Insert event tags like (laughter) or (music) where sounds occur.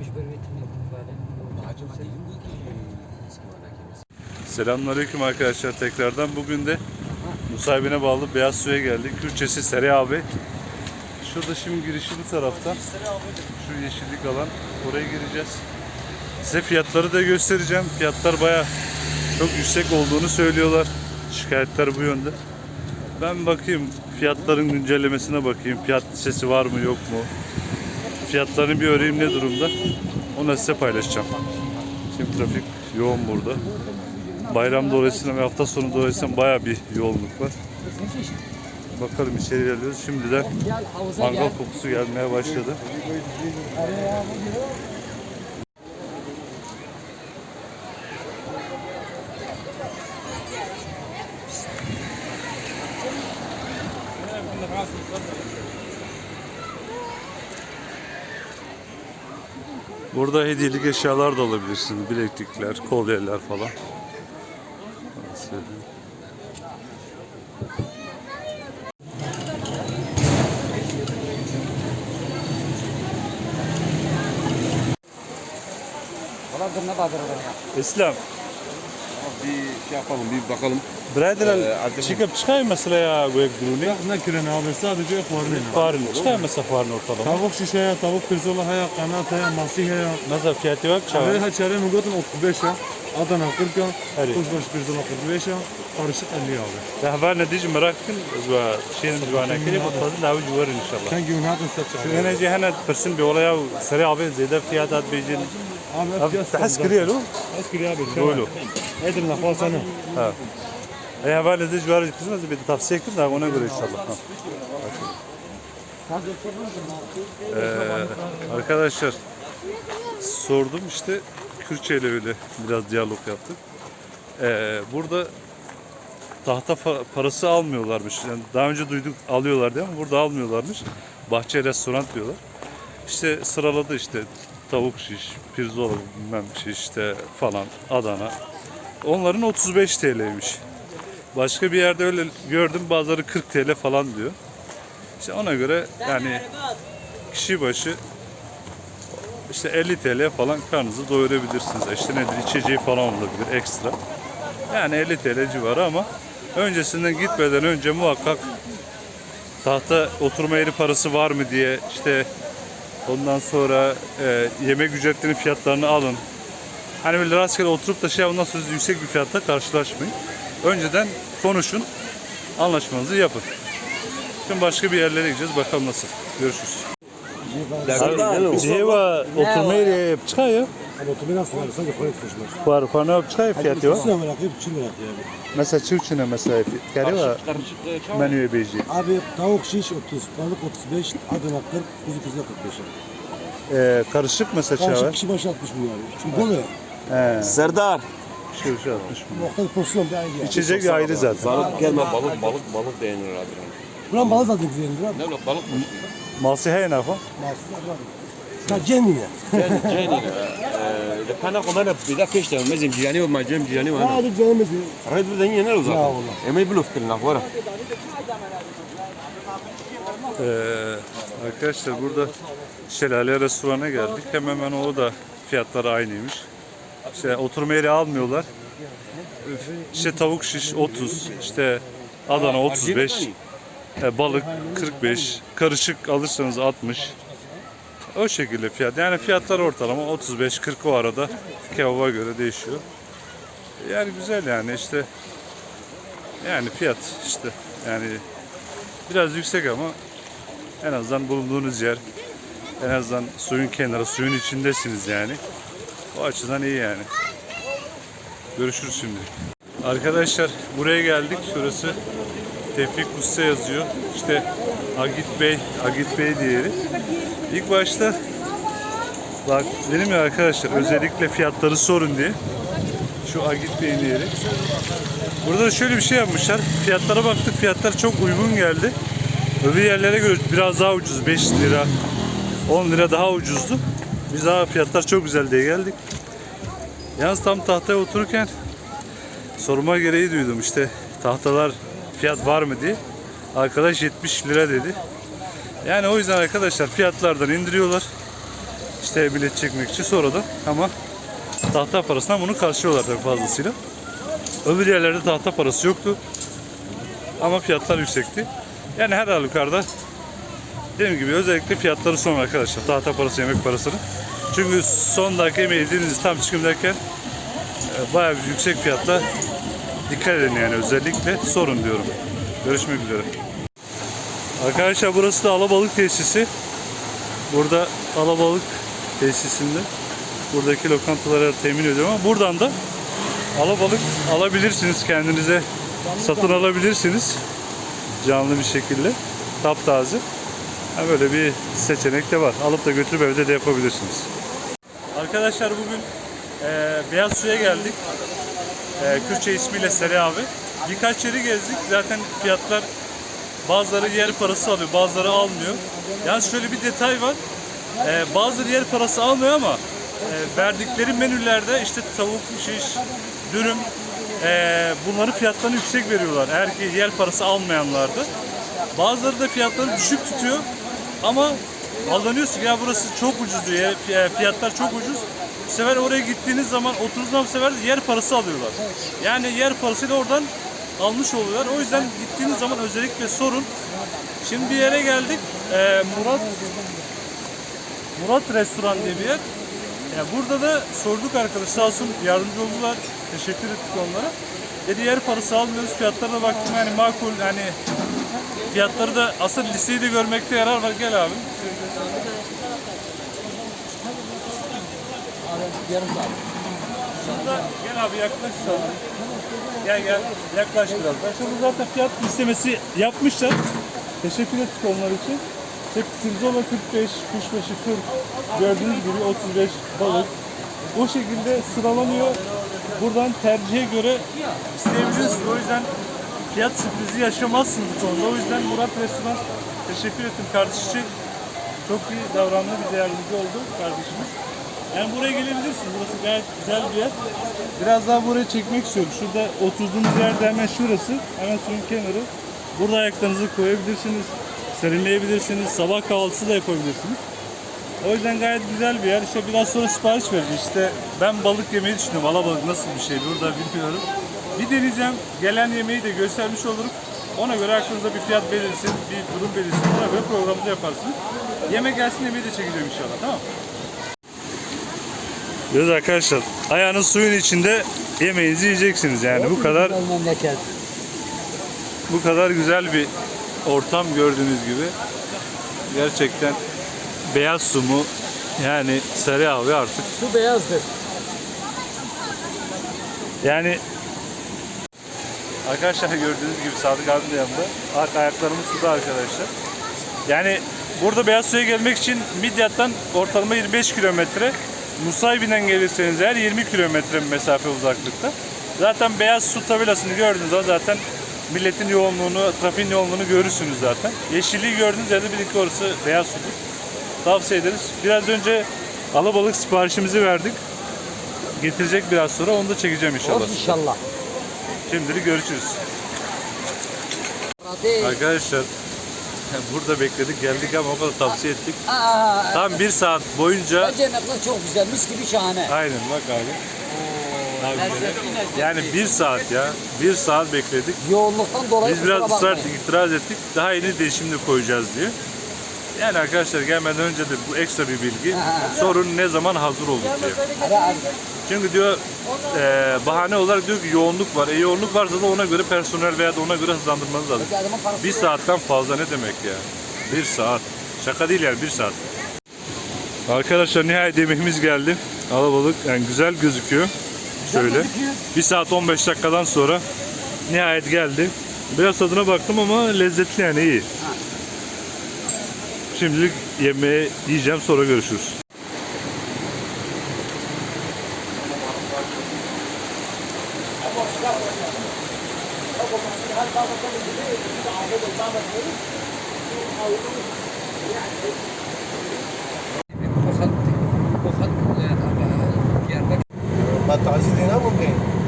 Varmış bir Selamünaleyküm arkadaşlar tekrardan. Bugün de Nusaybin'e bağlı Beyaz Su'ya geldik. Kürçesi Seri abi. Şurada şimdi girişli taraftan şu yeşillik alan oraya gireceğiz. Size fiyatları da göstereceğim. Fiyatlar baya çok yüksek olduğunu söylüyorlar. Şikayetler bu yönde. Ben bakayım fiyatların güncellemesine bakayım. Fiyat listesi var mı yok mu? Fiyatlarını bir öğreneyim ne durumda. Onu size paylaşacağım. Şimdi trafik yoğun burada. Bayram dolayısıyla ve hafta sonu dolayısıyla baya bir yoğunluk var. Bakalım içeri ilerliyoruz. Şimdiden mangal kokusu gelmeye başladı. Burada hediyelik eşyalar da alabilirsiniz. Bileklikler, kolyeler falan. İslam, Bir şey yapalım, bir bakalım. birader Ee, çıkıp çıkayım mesela ya bu gruni. Ne kiren abi sadece fuarın. Farin, çıkayım mesela farin ortalama. Tavuk şişeye, tavuk pirzola haya, kanat haya, masih haya. Mesela fiyatı yok Abi çağır. haçare mugatın 35 ya. Adana 40 ya. Evet. Kuşbaşı pirzola 45 ya. Karışık 50 abi. Rahbar netice merak ettim. Zwa şeyin zwana kiri bu fazla lavu juvar inşallah. Sen gün hatın Şu satacak. enerji hana persin bir olaya seri abi zede fiyat bejin. Abi Abi tahs kiriyor lo. Eskiri abi. Doğru. Edim lafal sana. Ha. E haber netice juvar kısmı bir tavsiye ettim de ona göre inşallah. Ha. Ee, arkadaşlar sordum işte Kürtçe ile öyle biraz diyalog yaptık. Ee, burada tahta parası almıyorlarmış. Yani daha önce duyduk alıyorlar diye ama burada almıyorlarmış. Bahçe restoran diyorlar. İşte sıraladı işte tavuk şiş, pirzola bilmem şiş işte falan Adana. Onların 35 TL'ymiş. Başka bir yerde öyle gördüm bazıları 40 TL falan diyor. İşte ona göre yani kişi başı işte 50 TL falan karnınızı doyurabilirsiniz. İşte nedir içeceği falan olabilir ekstra. Yani 50 TL civarı ama öncesinden gitmeden önce muhakkak tahta oturma yeri parası var mı diye işte ondan sonra e, yemek ücretlerinin fiyatlarını alın. Hani böyle rastgele oturup da şey ondan sonra yüksek bir fiyatta karşılaşmayın. Önceden konuşun, anlaşmanızı yapın. Şimdi başka bir yerlere gideceğiz. Bakalım nasıl. Görüşürüz. Yeri çıkar ya. Ama otomobil nasıl var? Sanki koyun koşmaz. Var falan çıkar fiyatı var. Üstüne merak ediyorum, çin merak ediyorum. Mesela çiftçine mesela fiyatı var. Menüye beji. Abi tavuk şiş 30, balık 35, Adana 40, kuzu kuzu 45. Ee, karışık mesela çağır. kişi başı 60 milyon. Çünkü bu ne? He. Serdar. Şu şu 60 Muhtelif pozisyon bir. İçecek ayrı zaten. Balık gelme, balık, balık, balık denir abi. Buran balı zaten güzeldir abi. Ne ulan balık mı? Malsi hey ne yapalım? Mahsuslar var. Ya cemine. Ceni. Le pana komana bida keşte mezim ciyani ve macem ciyani ve ana. Hadi canımızı. Red bu dengi ne Ya uzak? Allah. Emay bluff kılın akvara. Ee, arkadaşlar burada Şelale Restoran'a geldik. Hemen hemen o da fiyatları aynıymış. İşte oturma yeri almıyorlar. İşte tavuk şiş 30, işte Adana 35, e, balık 45, karışık alırsanız 60. O şekilde fiyat. Yani fiyatlar ortalama 35-40 o arada kebaba göre değişiyor. Yani güzel yani işte yani fiyat işte yani biraz yüksek ama en azından bulunduğunuz yer en azından suyun kenarı, suyun içindesiniz yani. O açıdan iyi yani. Görüşürüz şimdi. Arkadaşlar buraya geldik. Şurası Tevfik Usta yazıyor. İşte Agit Bey, Agit Bey diğeri. İlk başta bak dedim ya arkadaşlar özellikle fiyatları sorun diye. Şu Agit Bey'in yeri. Burada da şöyle bir şey yapmışlar. Fiyatlara baktık. Fiyatlar çok uygun geldi. Öbür yerlere göre biraz daha ucuz. 5 lira, 10 lira daha ucuzdu. Biz daha fiyatlar çok güzel diye geldik. Yalnız tam tahtaya otururken sorma gereği duydum işte tahtalar fiyat var mı diye. Arkadaş 70 lira dedi. Yani o yüzden arkadaşlar fiyatlardan indiriyorlar. İşte bilet çekmek için sonradan ama tahta parasından bunu karşılıyorlar tabii fazlasıyla. Öbür yerlerde tahta parası yoktu. Ama fiyatlar yüksekti. Yani her halükarda dediğim gibi özellikle fiyatları son arkadaşlar. Tahta parası, yemek parasını. Çünkü son dakika yemeği yediğiniz tam çıkım derken e, bayağı bir yüksek fiyatla dikkat edin yani özellikle sorun diyorum. Görüşmek üzere. Arkadaşlar burası da alabalık tesisi. Burada alabalık tesisinde buradaki lokantalara temin ediyorum ama buradan da alabalık alabilirsiniz kendinize satın alabilirsiniz canlı bir şekilde taptaze. Ha böyle bir seçenek de var. Alıp da götürüp evde de yapabilirsiniz. Arkadaşlar bugün eee Beyaz Su'ya geldik. Eee Kürtçe ismiyle Seri abi. Birkaç yeri gezdik. Zaten fiyatlar bazıları yer parası alıyor, bazıları almıyor. Yalnız şöyle bir detay var. Eee bazıları yer parası almıyor ama eee, verdikleri menülerde işte tavuk, şiş, dürüm eee bunların fiyatlarını yüksek veriyorlar. Eğer ki yer parası almayanlarda. Bazıları da fiyatları düşük tutuyor ama aldanıyorsun ya burası çok ucuz diyor. ya, Fiyatlar çok ucuz. Bu sefer oraya gittiğiniz zaman oturduğunuz bu sefer yer parası alıyorlar. Yani yer parasıyla oradan almış oluyorlar. O yüzden gittiğiniz zaman özellikle sorun. Şimdi bir yere geldik. Ee, Murat Murat Restoran diye bir yer. Ya burada da sorduk arkadaş sağ olsun yardımcı oldular. Teşekkür ettik onlara. Dedi yer parası almıyoruz. Fiyatlarına baktım yani makul hani fiyatları da asıl listeyi de görmekte yarar var. Gel abi. Yarım saat. Şurada gel abi yaklaş. Gel gel yaklaş biraz. Ben şimdi zaten fiyat istemesi yapmışlar. Teşekkür ettik onlar için. İşte pirzola 45, kuşbaşı 40, gördüğünüz gibi 35 balık. Bu şekilde sıralanıyor. Buradan tercihe göre isteyebilirsiniz. O yüzden fiyat sürprizi yaşamazsınız bu konuda. O yüzden Murat Restoran teşekkür ettim kardeş. Çok iyi davrandı, bize yardımcı oldu kardeşimiz. Yani buraya gelebilirsiniz. Burası gayet güzel bir yer. Biraz daha buraya çekmek istiyorum. Şurada oturduğumuz yerde hemen şurası. Hemen suyun kenarı. Burada ayaklarınızı koyabilirsiniz. Serinleyebilirsiniz. Sabah kahvaltısı da yapabilirsiniz. O yüzden gayet güzel bir yer. İşte biraz sonra sipariş vereceğiz. İşte ben balık yemeyi düşünüyorum. Alabalık nasıl bir şey burada bilmiyorum. Bir deneyeceğim. Gelen yemeği de göstermiş olurum. Ona göre aklınıza bir fiyat belirsin, bir durum belirsin. Ona göre programınızı yaparsınız. Yemek gelsin yemeği de çekeceğim inşallah. Tamam Evet arkadaşlar ayağınız suyun içinde yemeğinizi yiyeceksiniz yani bu kadar bu kadar güzel bir ortam gördüğünüz gibi gerçekten beyaz su mu yani sarı abi artık Su beyazdır. yani arkadaşlar gördüğünüz gibi Sadık abi de yanında Arka ayaklarımız suda arkadaşlar yani burada beyaz suya gelmek için Midyat'tan ortalama 25 kilometre Nusaybin'den gelirseniz eğer 20 kilometre mesafe uzaklıkta. Zaten beyaz su tabelasını gördüğünüz zaman zaten milletin yoğunluğunu, trafiğin yoğunluğunu görürsünüz zaten. Yeşilliği gördüğünüz yerde bilin ki orası beyaz sudur. Tavsiye ederiz. Biraz önce alabalık siparişimizi verdik. Getirecek biraz sonra onu da çekeceğim inşallah. Olsun inşallah. Şimdilik görüşürüz. Arkadaşlar (laughs) burada bekledik geldik ama o kadar tavsiye ettik. Aa, Tam bir saat boyunca yemekler çok güzel. Mis gibi şahane. aynen bak abi. Abi böyle. Lezzetli lezzetli. Yani bir saat ya. Bir saat bekledik. Yoğunluktan dolayı Biz biraz kusura ısrar bakmayın. itiraz ettik. Daha yeni değişimde koyacağız diye. Yani arkadaşlar gelmeden önce de bu ekstra bir bilgi. Sorun ne zaman hazır olur diye. Hadi Çünkü diyor e, bahane olarak diyor ki yoğunluk var. E yoğunluk varsa da ona göre personel veya da ona göre hızlandırmanız lazım. Bir saatten fazla ne demek ya? Bir saat. Şaka değil yani bir saat. Arkadaşlar nihayet yemeğimiz geldi. Alabalık yani güzel gözüküyor. Şöyle. Bir saat 15 dakikadan sonra nihayet geldi. Biraz tadına baktım ama lezzetli yani iyi. Şimdilik yemeği yiyeceğim sonra görüşürüz. बहुत बहुत ज़्यादा देना मुमकिन